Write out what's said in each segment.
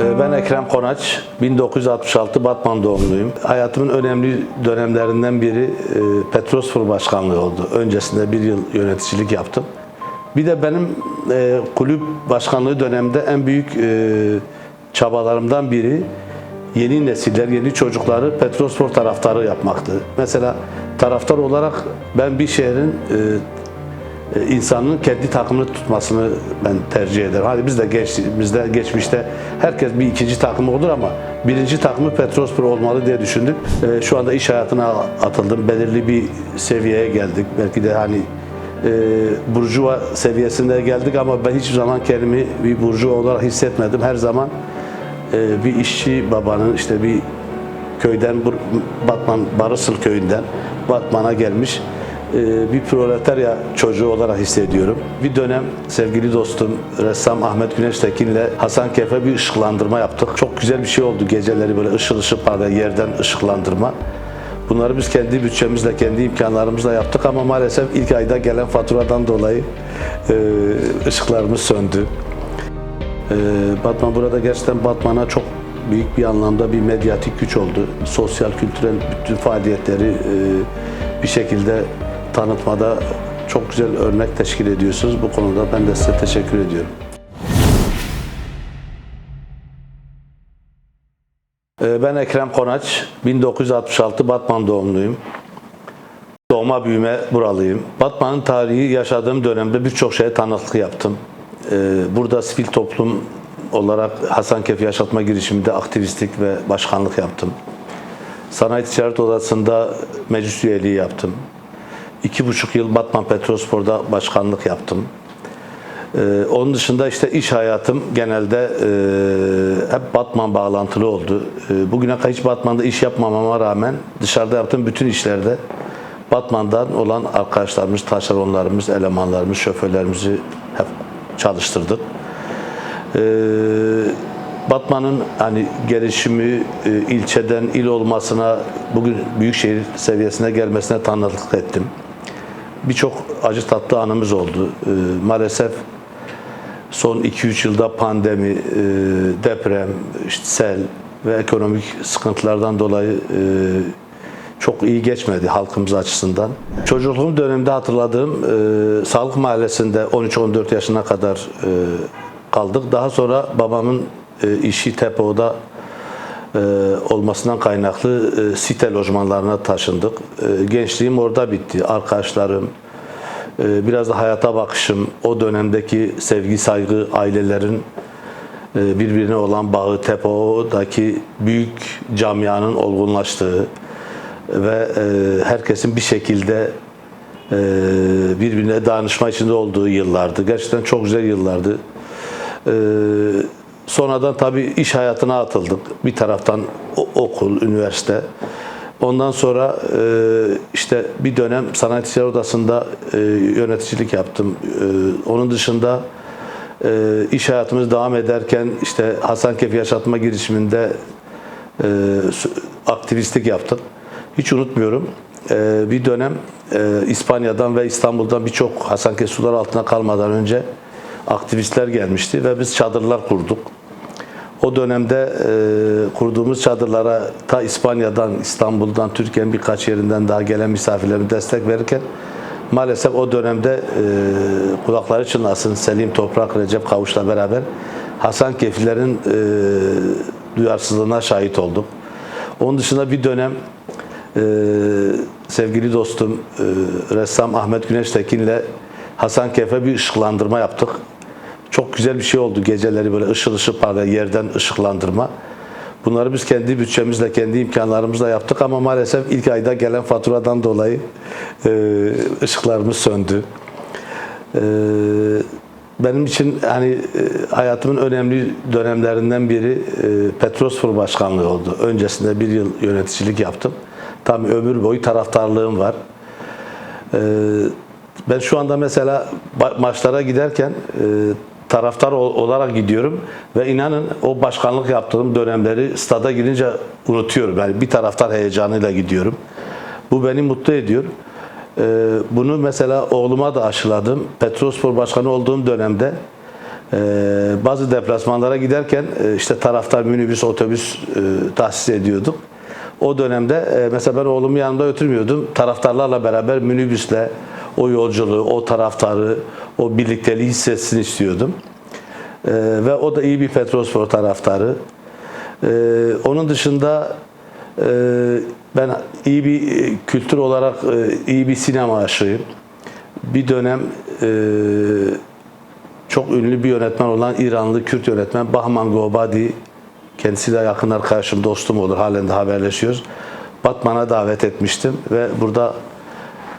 Ee, Ben Ekrem Konaç, 1966 Batman doğumluyum. Hayatımın önemli dönemlerinden biri e, Petrosfor Başkanlığı oldu. Öncesinde bir yıl yöneticilik yaptım. Bir de benim e, kulüp başkanlığı döneminde en büyük e, çabalarımdan biri yeni nesiller, yeni çocukları Petrosfor taraftarı yapmaktı. Mesela taraftar olarak ben bir şehrin insanın kendi takımını tutmasını ben tercih ederim. Hadi biz de geçtiğimizde, geçmişte herkes bir ikinci takımı olur ama birinci takımı Petrospor olmalı diye düşündük. E, Şu anda iş hayatına atıldım. Belirli bir seviyeye geldik. Belki de hani e, burjuva seviyesinde geldik ama ben hiçbir zaman kendimi bir burjuva olarak hissetmedim. Her zaman e, bir işçi babanın işte bir köyden Batman Barısıl köyünden Batman'a gelmiş e, bir proletarya çocuğu olarak hissediyorum. Bir dönem sevgili dostum ressam Ahmet Güneştekin'le Hasan Kefe bir ışıklandırma yaptık. Çok güzel bir şey oldu. Geceleri böyle ışıl ışıl parlayan yerden ışıklandırma. Bunları biz kendi bütçemizle, kendi imkanlarımızla yaptık ama maalesef ilk ayda gelen faturadan dolayı e, ışıklarımız söndü. Ee, Batman burada gerçekten Batman'a çok büyük bir anlamda bir medyatik güç oldu. Sosyal, kültürel bütün faaliyetleri e, bir şekilde tanıtmada çok güzel örnek teşkil ediyorsunuz. Bu konuda ben de size teşekkür ediyorum. Ee, Ben Ekrem Konaç, 1966 Batman doğumluyum. Doğma büyüme buralıyım. Batman'ın tarihi yaşadığım dönemde birçok şeye tanıklık yaptım. Ee, Burada sivil toplum olarak Hasankeyf Yaşatma girişiminde aktivistlik ve başkanlık yaptım. Sanayi Ticaret Odası'nda meclis üyeliği yaptım. İki buçuk yıl Batman Petrospor'da başkanlık yaptım. Ee, onun dışında işte iş hayatım genelde e, hep Batman bağlantılı oldu. E, bugüne kadar hiç Batman'da iş yapmamama rağmen dışarıda yaptığım bütün işlerde Batman'dan olan arkadaşlarımız, taşeronlarımız, elemanlarımız, şoförlerimizi hep çalıştırdık. Ee, Batman'ın hani gelişimi e, ilçeden il olmasına bugün büyükşehir seviyesine gelmesine tanıklık ettim. Birçok acı tatlı anımız oldu. Ee, maalesef son 2-3 yılda pandemi, e, deprem, işte sel ve ekonomik sıkıntılardan dolayı e, çok iyi geçmedi halkımız açısından. Çocukluğum döneminde hatırladığım e, Sağlık Mahallesi'nde 13-14 yaşına kadar e, kaldık. Daha sonra babamın e, işi Tepo'da olmasından kaynaklı e, site lojmanlarına taşındık. E, gençliğim orada bitti. Arkadaşlarım, e, biraz da hayata bakışım, o dönemdeki sevgi, saygı, ailelerin e, birbirine olan bağı, Tepo'daki büyük camianın olgunlaştığı ve e, herkesin bir şekilde e, birbirine danışma içinde olduğu yıllardı. Gerçekten çok güzel yıllardı. Sonradan tabii iş hayatına atıldık. Bir taraftan okul, üniversite. Ondan sonra e, işte bir dönem Sanayi Ticaret Odası'nda e, yöneticilik yaptım. E, onun dışında iş hayatımız devam ederken işte Hasankeyf Yaşatma girişiminde aktivistlik yaptık. Hiç unutmuyorum. Bir dönem İspanya'dan ve İstanbul'dan birçok Hasankeyf sular altına kalmadan önce aktivistler gelmişti ve biz çadırlar kurduk. O dönemde e, kurduğumuz çadırlara ta İspanya'dan, İstanbul'dan, Türkiye'nin birkaç yerinden daha gelen misafirlerime destek verirken maalesef o dönemde e, kulakları çınlasın Selim Toprak, Recep Kavuş'la beraber Hasan Kefiller'in e, duyarsızlığına şahit olduk. Onun dışında bir dönem e, sevgili dostum e, ressam Ahmet Güneştekin'le Hasan Kef'e bir ışıklandırma yaptık. Çok güzel bir şey oldu. Geceleri böyle ışıl ışıl parlayan yerden ışıklandırma. Bunları biz kendi bütçemizle, kendi imkanlarımızla yaptık ama maalesef ilk ayda gelen faturadan dolayı e, ışıklarımız söndü. E, benim için hani e, hayatımın önemli dönemlerinden biri e, Petrosfor Başkanlığı oldu. Öncesinde bir yıl yöneticilik yaptım. Tam ömür boyu taraftarlığım var. Ee, ben şu anda mesela maçlara giderken e, taraftar ol- olarak gidiyorum ve inanın o başkanlık yaptığım dönemleri stada girince unutuyorum. Yani bir taraftar heyecanıyla gidiyorum. Bu beni mutlu ediyor. Ee, bunu mesela oğluma da aşıladım. Petrospor Başkanı olduğum dönemde Ee, bazı deplasmanlara giderken e, işte taraftar minibüs, otobüs e, tahsis ediyorduk. O dönemde e, mesela ben oğlumu yanımda götürmüyordum. Taraftarlarla beraber minibüsle o yolculuğu, o taraftarı, o birlikteliği hissetsin istiyordum. Ee, ve o da iyi bir Petrospor taraftarı. Ee, onun dışında e, ben iyi bir e, kültür olarak e, iyi bir sinema aşığıyım. Bir dönem e, çok ünlü bir yönetmen olan İranlı Kürt yönetmen Bahman Gobadi kendisi de yakın arkadaşım, dostum olur. Halen de haberleşiyoruz. Batman'a davet etmiştim ve burada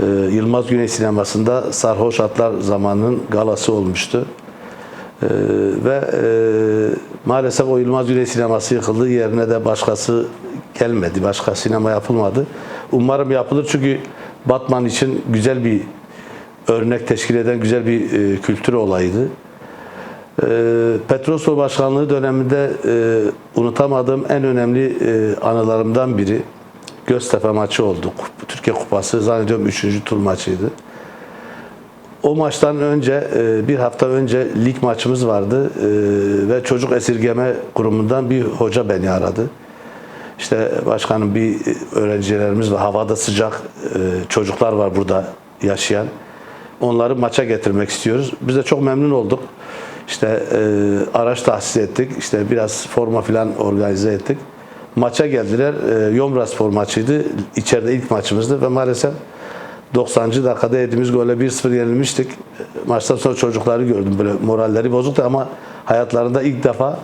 e, Yılmaz Güney Sineması'nda Sarhoş Atlar zamanının galası olmuştu. E, ve e, maalesef o Yılmaz Güney Sineması yıkıldı. Yerine de başkası gelmedi. Başka sinema yapılmadı. Umarım yapılır çünkü Batman için güzel bir örnek teşkil eden güzel bir e, kültür olayıydı. E, Petrosol Başkanlığı döneminde e, unutamadığım en önemli e, anılarımdan biri Göztepe maçı oldu. Türkiye Kupası zannediyorum 3. tur maçıydı. O maçtan önce e, bir hafta önce lig maçımız vardı e, ve çocuk esirgeme kurumundan bir hoca beni aradı. İşte başkanım bir öğrencilerimiz var. Havada sıcak e, çocuklar var burada yaşayan. Onları maça getirmek istiyoruz. Biz de çok memnun olduk. İşte araç tahsis ettik. İşte biraz forma falan organize ettik. Maça geldiler. E, Yomraspor maçıydı. İçeride ilk maçımızdı ve maalesef 90. dakikada yediğimiz golle 1-0 yenilmiştik. Maçtan sonra çocukları gördüm böyle moralleri bozuktu ama hayatlarında ilk defa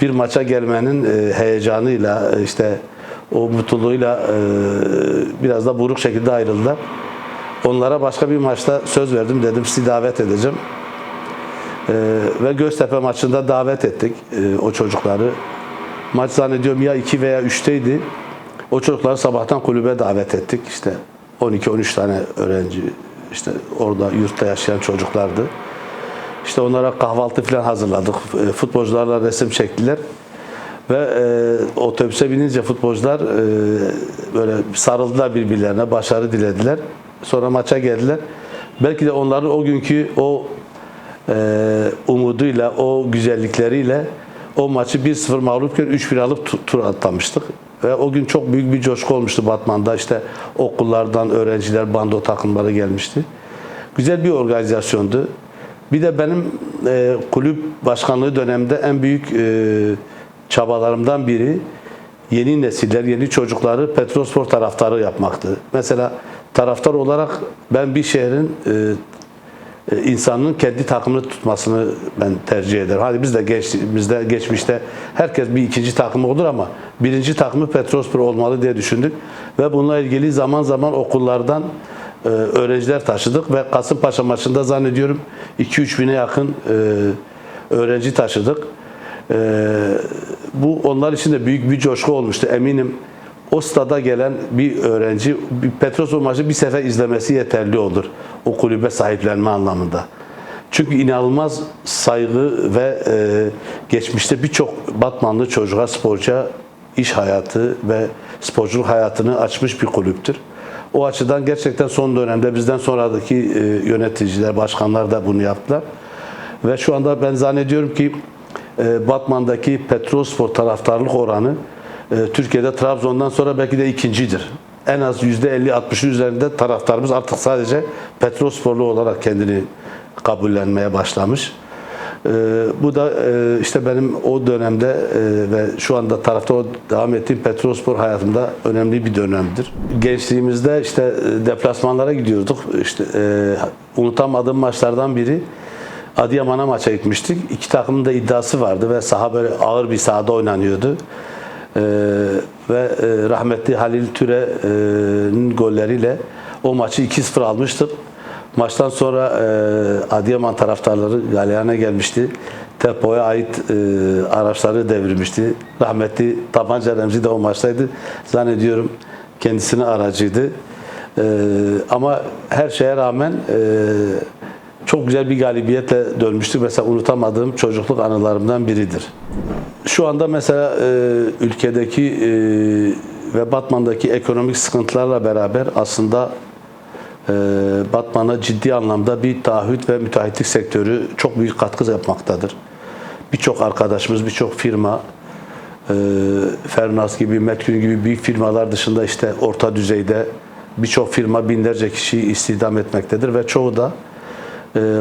bir maça gelmenin e, heyecanıyla e, işte o mutluluğuyla e, biraz da buruk şekilde ayrıldılar. Onlara başka bir maçta söz verdim dedim sizi davet edeceğim. E, ve Göztepe maçında davet ettik e, o çocukları. Maç zannediyorum ya 2 veya 3'teydi. O çocukları sabahtan kulübe davet ettik. İşte 12-13 tane öğrenci işte orada yurtta yaşayan çocuklardı. İşte onlara kahvaltı falan hazırladık. E, Futbolcularla resim çektiler. Ve e, otobüse binince futbolcular e, böyle sarıldılar birbirlerine, başarı dilediler. Sonra maça geldiler. Belki de onların o günkü o e, umuduyla, o güzellikleriyle o maçı 1-0 mağlupken 3-1 alıp tu- tur atlamıştık. Ve o gün çok büyük bir coşku olmuştu Batman'da. İşte okullardan öğrenciler, bando takımları gelmişti. Güzel bir organizasyondu. Bir de benim e, kulüp başkanlığı döneminde en büyük e, çabalarımdan biri yeni nesiller, yeni çocukları Petrospor taraftarı yapmaktı. Mesela taraftar olarak ben bir şehrin e, insanın kendi takımını tutmasını ben tercih ederim. Hadi biz de geçtiğimizde, geçmişte herkes bir ikinci takımı olur ama birinci takımı Petrospor olmalı diye düşündük. Ve bununla ilgili zaman zaman okullardan e, öğrenciler taşıdık ve Kasımpaşa maçında zannediyorum 2-3 bine yakın e, öğrenci taşıdık. E, bu onlar için de büyük bir coşku olmuştu. Eminim o stada gelen bir öğrenci bir Petrospor maçı bir sefer izlemesi yeterli olur. O kulübe sahiplenme anlamında. Çünkü inanılmaz saygı ve e, geçmişte birçok Batmanlı çocuğa, sporcuya iş hayatı ve sporculuk hayatını açmış bir kulüptür. O açıdan gerçekten son dönemde bizden sonraki e, yöneticiler, başkanlar da bunu yaptılar. Ve şu anda ben zannediyorum ki e, Batman'daki Petrospor taraftarlık oranı Türkiye'de Trabzon'dan sonra belki de ikincidir. En az %50-60'ın üzerinde taraftarımız artık sadece Petrosporlu olarak kendini kabullenmeye başlamış. E, bu da e, işte benim o dönemde e, ve şu anda tarafta o devam ettiğim Petrospor hayatımda önemli bir dönemdir. Gençliğimizde işte e, deplasmanlara gidiyorduk. İşte e, unutamadığım maçlardan biri Adıyaman'a maça gitmiştik. İki takımın da iddiası vardı ve saha böyle ağır bir sahada oynanıyordu. Ee, ve e, rahmetli Halil Türe'nin golleriyle o maçı 2-0 almıştık. Maçtan sonra e, Adıyaman taraftarları galeyana gelmişti. Tepo'ya ait e, araçları devirmişti. Rahmetli Tabanca Remzi de o maçtaydı. Zannediyorum kendisinin aracıydı. E, ama her şeye rağmen e, çok güzel bir galibiyetle dönmüştük. Mesela unutamadığım çocukluk anılarımdan biridir. Şu anda mesela e, ülkedeki e, ve Batman'daki ekonomik sıkıntılarla beraber aslında e, Batman'a ciddi anlamda bir taahhüt ve müteahhitlik sektörü çok büyük katkı yapmaktadır. Birçok arkadaşımız, birçok firma, e, Fernas gibi, Metkün gibi büyük firmalar dışında işte orta düzeyde birçok firma binlerce kişiyi istihdam etmektedir ve çoğu da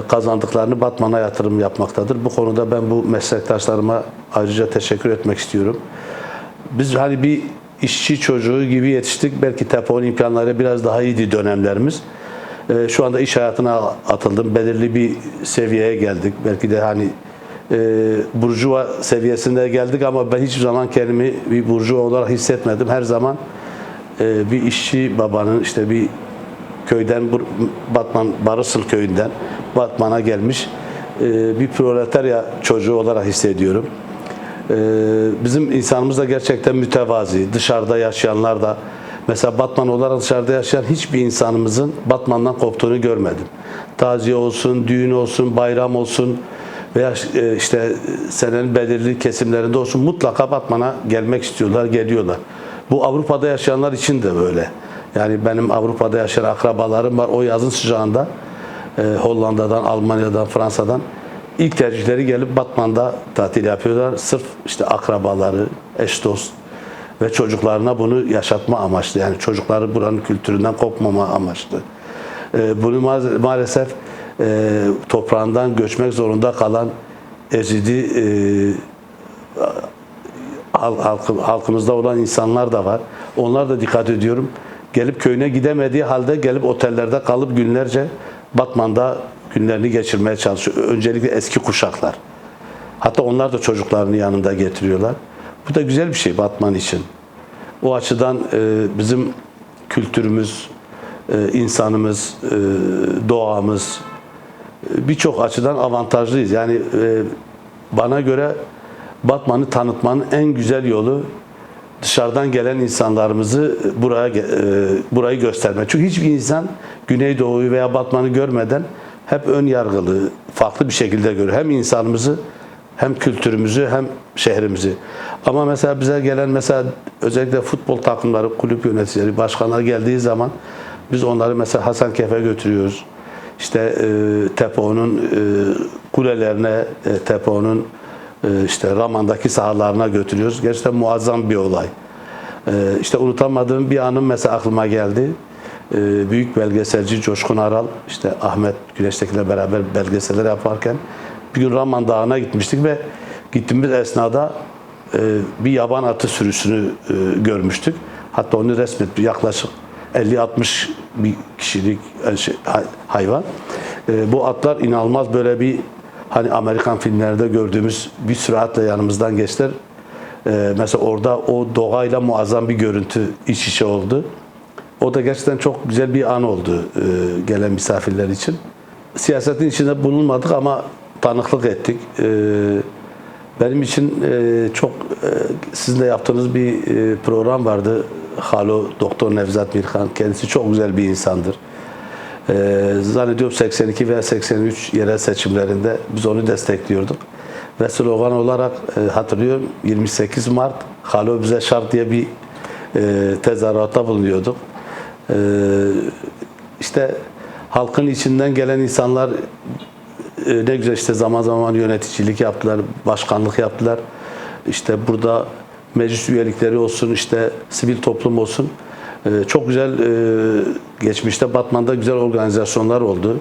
kazandıklarını Batman'a yatırım yapmaktadır. Bu konuda ben bu meslektaşlarıma ayrıca teşekkür etmek istiyorum. Biz hani bir işçi çocuğu gibi yetiştik. Belki Tepo'nun imkanları biraz daha iyiydi dönemlerimiz. E, Şu anda iş hayatına atıldım. Belirli bir seviyeye geldik. Belki de hani e, burjuva seviyesinde geldik ama ben hiçbir zaman kendimi bir burjuva olarak hissetmedim. Her zaman e, bir işçi babanın işte bir köyden Batman Barısıl köyünden Batman'a gelmiş e, bir proletarya çocuğu olarak hissediyorum. E, Bizim insanımız da gerçekten mütevazi. Dışarıda yaşayanlar da mesela Batman olarak dışarıda yaşayan hiçbir insanımızın Batman'dan koptuğunu görmedim. Taziye olsun, düğün olsun, bayram olsun veya e, işte senenin belirli kesimlerinde olsun mutlaka Batman'a gelmek istiyorlar, geliyorlar. Bu Avrupa'da yaşayanlar için de böyle. Yani benim Avrupa'da yaşayan akrabalarım var. O yazın sıcağında e, Hollanda'dan, Almanya'dan, Fransa'dan ilk tercihleri gelip Batman'da tatil yapıyorlar. Sırf işte akrabaları, eş dost ve çocuklarına bunu yaşatma amaçlı. Yani çocukları buranın kültüründen kopmama amaçlı. E, bunu ma- maalesef e, toprağından göçmek zorunda kalan ezidi halk, halkı- halkımızda olan insanlar da var. Onlar da dikkat ediyorum. Gelip köyüne gidemediği halde gelip otellerde kalıp günlerce Batman'da günlerini geçirmeye çalışıyor. Öncelikle eski kuşaklar. Hatta onlar da çocuklarını yanında getiriyorlar. Bu da güzel bir şey Batman için. O açıdan e, bizim kültürümüz, e, insanımız, e, doğamız birçok açıdan avantajlıyız. Yani bana göre Batman'ı tanıtmanın en güzel yolu dışarıdan gelen insanlarımızı buraya e, burayı göstermek. Çünkü hiçbir insan Güneydoğu'yu veya Batman'ı görmeden hep ön yargılı, farklı bir şekilde görüyor. Hem insanımızı hem kültürümüzü hem şehrimizi. Ama mesela bize gelen mesela özellikle futbol takımları, kulüp yöneticileri, başkanlar geldiği zaman biz onları mesela Hasankeyf'e götürüyoruz. İşte e, Tepo'nun e, kulelerine, e, Tepo'nun işte Raman'daki sahalarına götürüyoruz. Gerçekten muazzam bir olay. E, işte unutamadığım bir anım mesela aklıma geldi. E, büyük belgeselci Coşkun Aral, işte Ahmet Güneşteki'yle beraber belgeseller yaparken bir gün Raman Dağı'na gitmiştik ve gittiğimiz esnada e, bir yaban atı sürüsünü e, görmüştük. Hatta onu resmetmiş yaklaşık 50-60 bir kişilik e, şey, hay- hayvan. Bu atlar inanılmaz böyle bir hani Amerikan filmlerinde gördüğümüz bir süratle yanımızdan geçtiler. E, mesela orada o doğayla muazzam bir görüntü iç içe oldu. O da gerçekten çok güzel bir an oldu e, gelen misafirler için. Siyasetin içinde bulunmadık ama tanıklık ettik. E, benim için e, çok e, sizin de yaptığınız bir e, program vardı. Halo Doktor Nevzat Mirkan. Kendisi çok güzel bir insandır. E, zannediyorum 82 veya 83 yerel seçimlerinde biz onu destekliyorduk. Ve slogan olarak e, hatırlıyorum 28 Mart Halo bize şart diye bir e, tezahüratta bulunuyorduk. E, işte halkın içinden gelen insanlar e, ne güzel işte zaman zaman yöneticilik yaptılar, başkanlık yaptılar. İşte burada meclis üyelikleri olsun, işte sivil toplum olsun. E, Çok güzel e, geçmişte Batman'da güzel organizasyonlar oldu.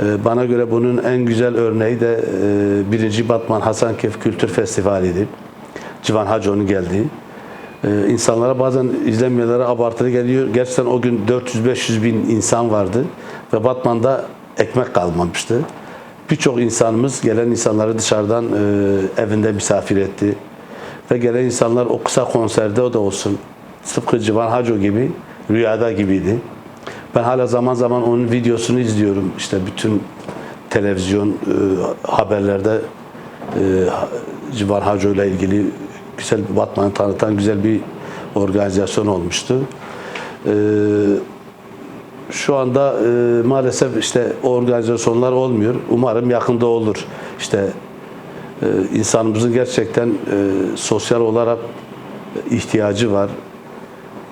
E, Bana göre bunun en güzel örneği de e, birinci Batman Hasankeyf Kültür Festivali'ydi. Civan Hacıoğlu'nun geldiği. Ee, insanlara bazen izlenmeleri abartılı geliyor. Gerçekten o gün 400-500 bin insan vardı ve Batman'da ekmek kalmamıştı. Birçok insanımız gelen insanları dışarıdan e, evinde misafir etti. Ve gelen insanlar o kısa konserde o da olsun. Tıpkı Civan Haco gibi rüyada gibiydi. Ben hala zaman zaman onun videosunu izliyorum. İşte bütün televizyon e, haberlerde e, Civan Haco ile ilgili güzel Batman'ı tanıtan güzel bir organizasyon olmuştu. E, şu anda e, maalesef işte organizasyonlar olmuyor. Umarım yakında olur. İşte e, insanımızın gerçekten e, sosyal olarak ihtiyacı var.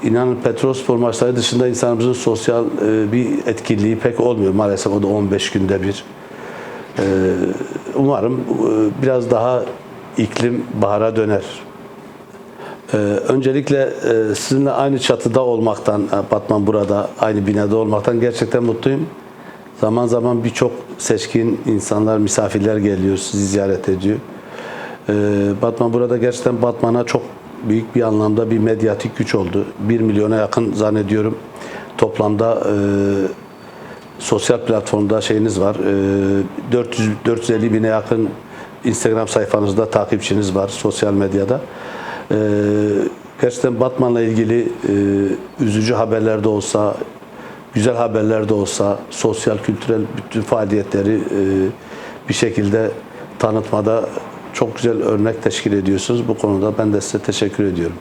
İnanın Petrolspor maçları dışında insanımızın sosyal e, bir etkinliği pek olmuyor. Maalesef o da 15 günde bir. E, umarım e, biraz daha iklim bahara döner. E, öncelikle e, sizinle aynı çatıda olmaktan, e, Batman burada aynı binada olmaktan gerçekten mutluyum. Zaman zaman birçok seçkin insanlar, misafirler geliyor, sizi ziyaret ediyor. Ee, Batman burada gerçekten Batman'a çok büyük bir anlamda bir medyatik güç oldu. 1 milyona yakın zannediyorum toplamda e, sosyal platformda şeyiniz var. E, 400 450 bine yakın Instagram sayfanızda takipçiniz var sosyal medyada. E, gerçekten Batman'la ilgili e, üzücü haberler de olsa, güzel haberler de olsa, sosyal, kültürel bütün faaliyetleri e, bir şekilde tanıtmada çok güzel örnek teşkil ediyorsunuz. Bu konuda ben de size teşekkür ediyorum.